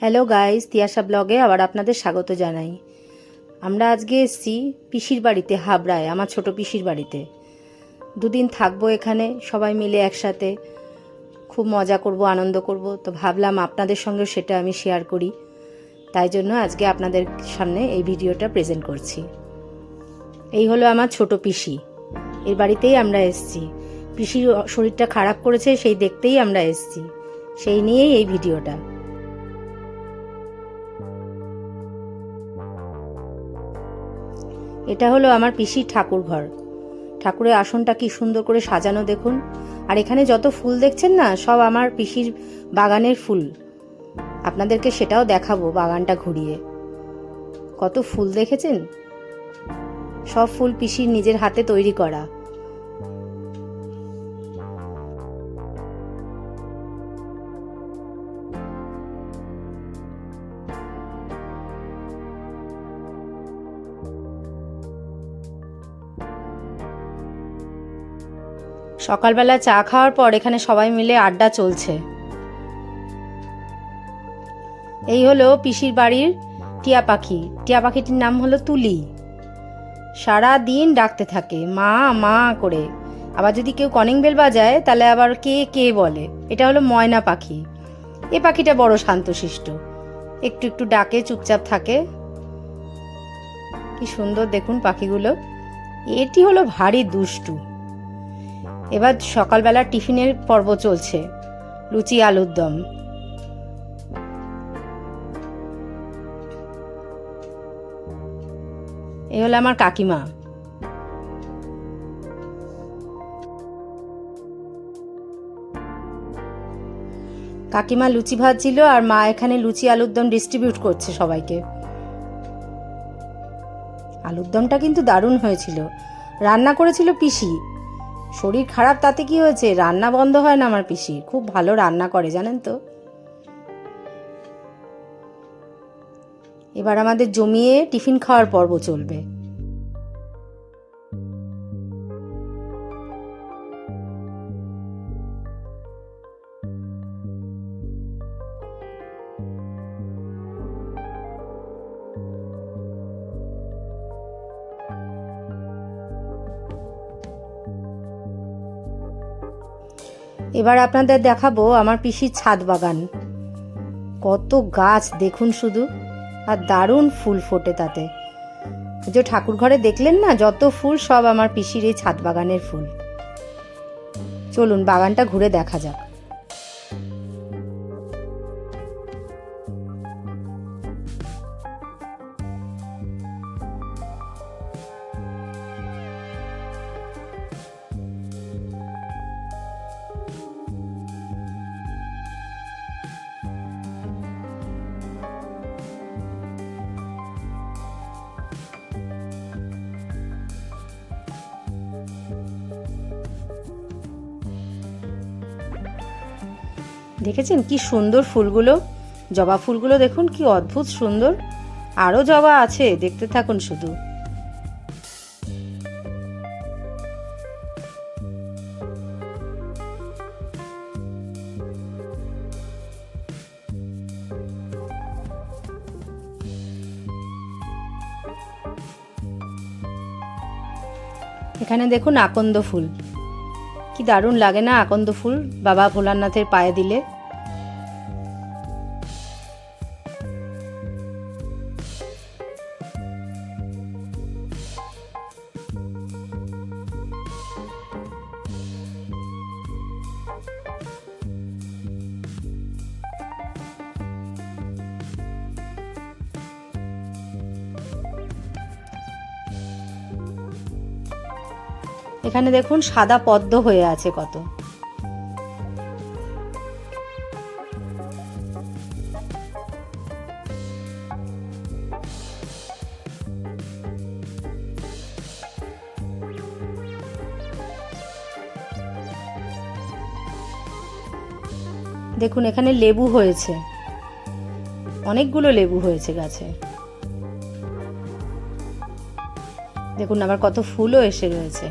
Hello guys Tiyasha ব্লগে আবার আপনাদের স্বাগত জানাই। আমরা আজকে এসেছি পিসির বাড়িতে, হাবড়ায়, আমার ছোট পিসির বাড়িতে। দুদিন থাকব এখানে, সবাই মিলে একসাথে। খুব মজা করব, আনন্দ করব। তো ভাবলাম আপনাদের সঙ্গে সেটা আমি শেয়ার করি। তাই জন্য আজকে আপনাদের সামনে এই ভিডিওটা প্রেজেন্ট করছি। এই হলো আমার ছোট পিসি। এর বাড়িতেই আমরা এসছি। পিসির শরীরটা খারাপ করেছে, সেই দেখতেই আমরা এসেছি। সেই নিয়েই এই ভিডিওটা। এটা হলো আমার পিসির ঠাকুর ঘর। ঠাকুরের আসনটা কি সুন্দর করে সাজানো দেখুন। আর এখানে যত ফুল দেখছেন না, সব আমার পিসির বাগানের ফুল। আপনাদেরকে সেটাও দেখাবো বাগানটা ঘুরিয়ে। কত ফুল দেখেছেন? সব ফুল পিসির নিজের হাতে তৈরি করা। সকালবেলা চা খাওয়ার পর এখানে সবাই মিলে আড্ডা চলছে। এই হলো পিসির বাড়ির টিয়া পাখি। টিয়া পাখিটির নাম হলো তুলি। সারা দিন ডাকতে থাকে, মা মা করে। আবার যদি কেউ কনিং বেল বাজায়, তাহলে আবার কে কে বলে? এটা হলো ময়না পাখি। এ পাখিটা বড় শান্তশিষ্ট। একটু একটু ডাকে, চুপচাপ থাকে। কি সুন্দর দেখুন পাখিগুলো। এটি হলো ভারী দুষ্টু। এবার সকালবেলা টিফিনের পর্ব চলছে। লুচি আলুর দম। এ হলো আমার কাকিমা। কাকিমা লুচি ভাজছিল আর মা এখানে লুচি আলুর দম ডিস্ট্রিবিউট করছে সবাইকে। আলুর দমটা কিন্তু দারুণ হয়েছিল। রান্না করেছিল পিসি। শরীর খারাপ তাতে কি হয়েছে? রান্না বন্ধ হয় না আমার পিসি। খুব ভালো রান্না করে, জানেন তো। এবার আমাদের জমিয়ে টিফিন খাওয়ার পর্ব চলবে। এবার আপনাদের দেখাবো আমার পিসির ছাদ বাগান। কত গাছ, দেখুন শুধু। আর দারুণ ফুল ফোটে তাতে। যে ঠাকুর ঘরে দেখলেন না, যত ফুল, সব আমার পিসির এই ছাদ বাগানের ফুল। চলুন, বাগানটা ঘুরে দেখা যাক। দেখেছেন কি সুন্দর ফুলগুলো? জবা ফুলগুলো দেখুন, কি অদ্ভুত সুন্দর। আরও জবা আছে, দেখতে থাকুন শুধু। এখানে দেখুন আকন্দ ফুল। দারুণ লাগে না আকন্দ ফুল? বাবা ভোলানাথের পায়ে দিলে। এখানে দেখুন সাদা পদ্ম হয়ে আছে কত। দেখুন এখানে লেবু হয়েছে। অনেকগুলো লেবু হয়েছে গাছে। দেখুন আবার কত ফুলও এসে রয়েছে।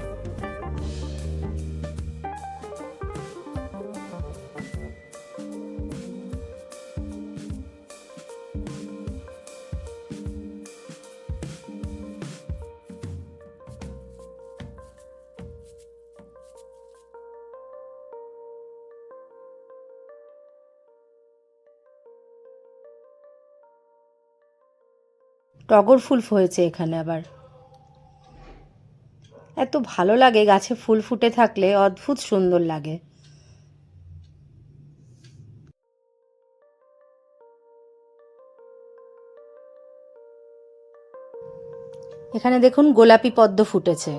টগর ফুল হয়েছে এখানে আবার। এত ভালো লাগে গাছে ফুল ফুটে থাকলে, অদ্ভুত সুন্দর লাগে। এখানে দেখুন গোলাপি পদ্ম ফুটেছে।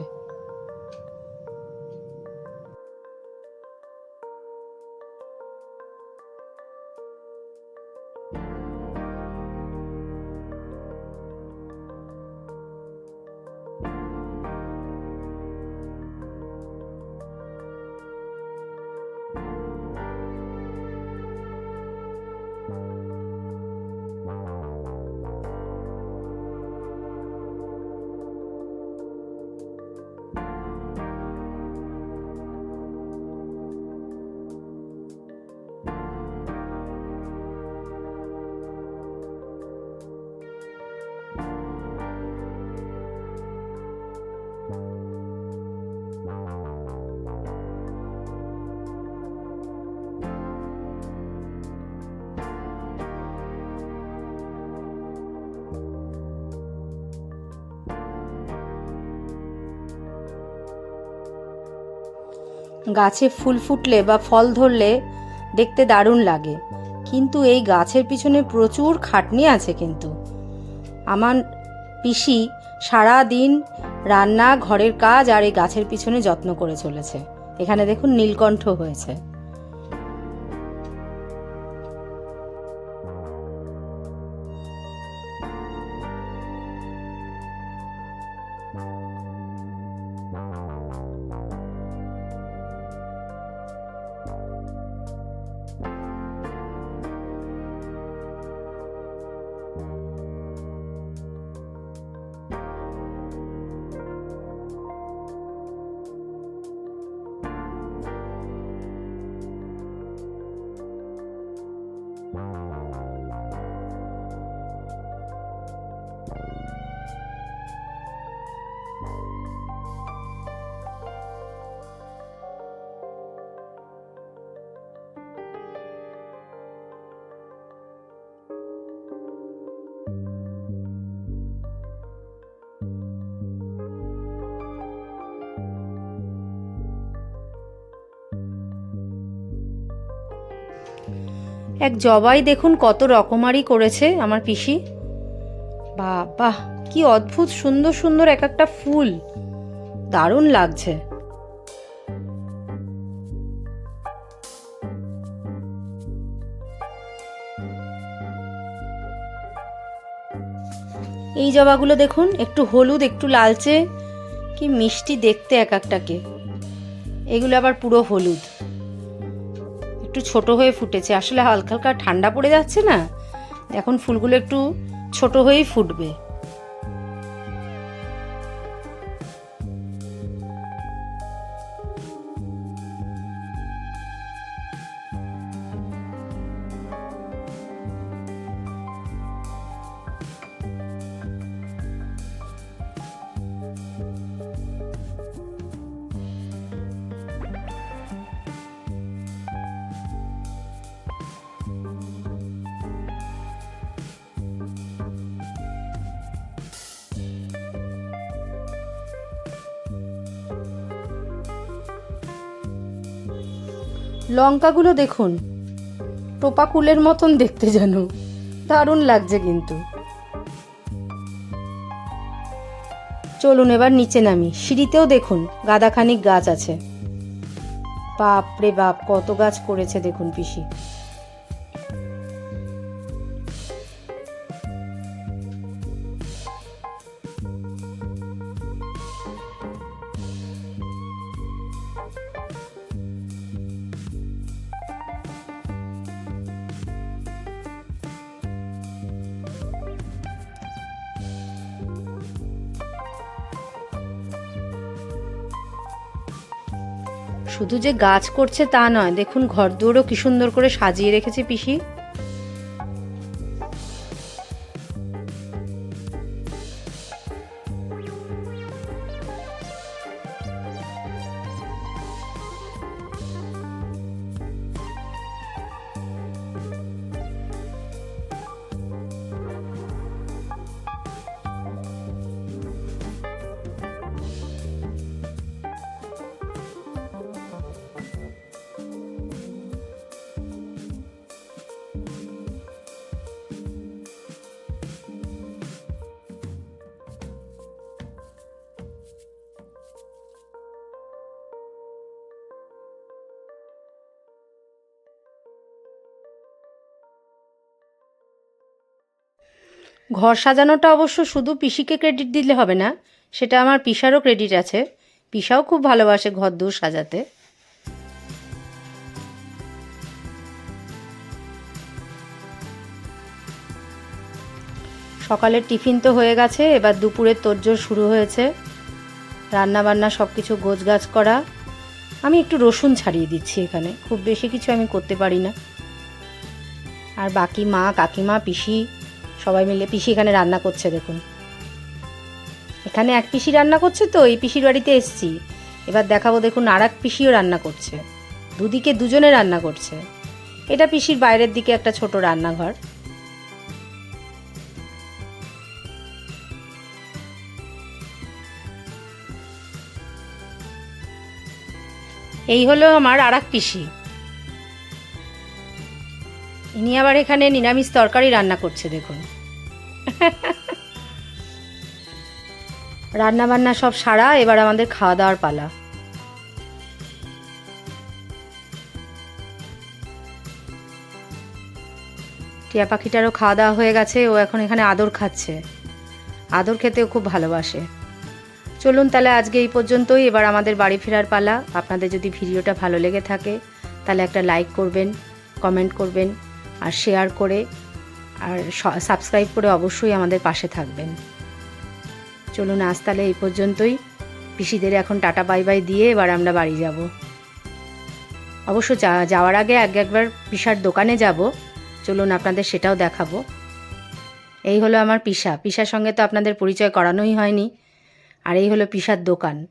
গাছে ফুল ফুটলে বা ফল ধরলে দেখতে দারুণ লাগে। কিন্তু এই গাছের পিছনে প্রচুর খাটনি আছে কিন্তু। আমার পিসি সারা দিন রান্না, ঘরের কাজ আর এই গাছের পিছনে যত্ন করে চলেছে। এখানে দেখুন নীলকণ্ঠ হয়েছে। এক জবাই দেখুন কত রকমারি করেছে আমার পিসি। বাহ কি অদ্ভুত, সুন্দর সুন্দর এক একটা ফুল। দারুণ লাগছে। এই জবাগুলো দেখুন, একটু হলুদ, একটু লালচে। কি মিষ্টি দেখতে এক একটাকে। এগুলো আবার পুরো হলুদ। একটু ছোট হয়ে ফুটেছে। আসলে হালকা হালকা ঠান্ডা পড়ে যাচ্ছে না? এখন ফুলগুলো একটু ছোট হয়েই ফুটবে। লঙ্কাগুলো দেখুন। টোপা কুলের মতন দেখতে যেন। দারুণ লাগছে কিন্তু। চলুন এবার নিচে নামি। সিঁড়িতেও দেখুন, গাদাখানিক গাছ আছে। বাপ রে বাপ, কত গাছ করেছে দেখুন পিসি। শুধু যে গাছ করছে তা নয়, দেখুন ঘর দুয়ারও কি সুন্দর করে সাজিয়ে রেখেছে পিসি। ঘর সাজানোটা অবশ্য শুধু পিসিকে ক্রেডিট দিলে হবে না, সেটা আমার পিসারও ক্রেডিট আছে। পিসাও খুব ভালোবাসে ঘর দূর সাজাতে। সকালের টিফিন তো হয়ে গেছে, এবার দুপুরের তোরজোর শুরু হয়েছে। রান্না বান্না সব কিছু গোছগাছ করা। আমি একটু রসুন ছাড়িয়ে দিচ্ছি এখানে, খুব বেশি কিছু আমি করতে পারি না। আর বাকি মা, কাকিমা, পিসি সবাই মিলে পিসি এখানে রান্না করছে, দেখুন। এখানে এক পিসি রান্না করছে তো, এই পিসির বাড়িতে এসছি। এবার দেখাবো, দেখুন আর এক পিসিও রান্না করছে। দুদিকে দুজনে রান্না করছে। এটা পিসির বাইরের দিকে একটা ছোট রান্নাঘর। এই হলো আমার আর এক পিসি। ইনি আবার এখানে নিরামিষ তরকারি রান্না করছে, দেখুন। রান্না বান্না সব সারা, এবার আমাদের খাওয়া দাওয়ার পালা। টিয়া পাখিটারও খাওয়া দাওয়া হয়ে গেছে, ও এখন এখানে আদর খাচ্ছে। আদর খেতেও খুব ভালোবাসে। চলুন তাহলে আজকে এই পর্যন্তই, এবার আমাদের বাড়ি ফেরার পালা। আপনাদের যদি ভিডিওটা ভালো লেগে থাকে, তাহলে একটা লাইক করবেন কমেন্ট করবেন। আর শেয়ার করে আর সাবস্ক্রাইব করে অবশ্যই আমাদের পাশে থাকবেন। চলুন, আজ তাহলে এই পর্যন্তই। পিসিদের এখন টাটা বাই বাই দিয়ে এবার আমরা বাড়ি যাব। অবশ্য যাওয়ার আগে এক একবার পিসার দোকানে যাব। চলুন, আপনাদের সেটাও দেখাবো। এই হলো আমার পিসা। পিসার সঙ্গে তো আপনাদের পরিচয় করানোই হয়নি। আর এই হলো পিসার দোকান।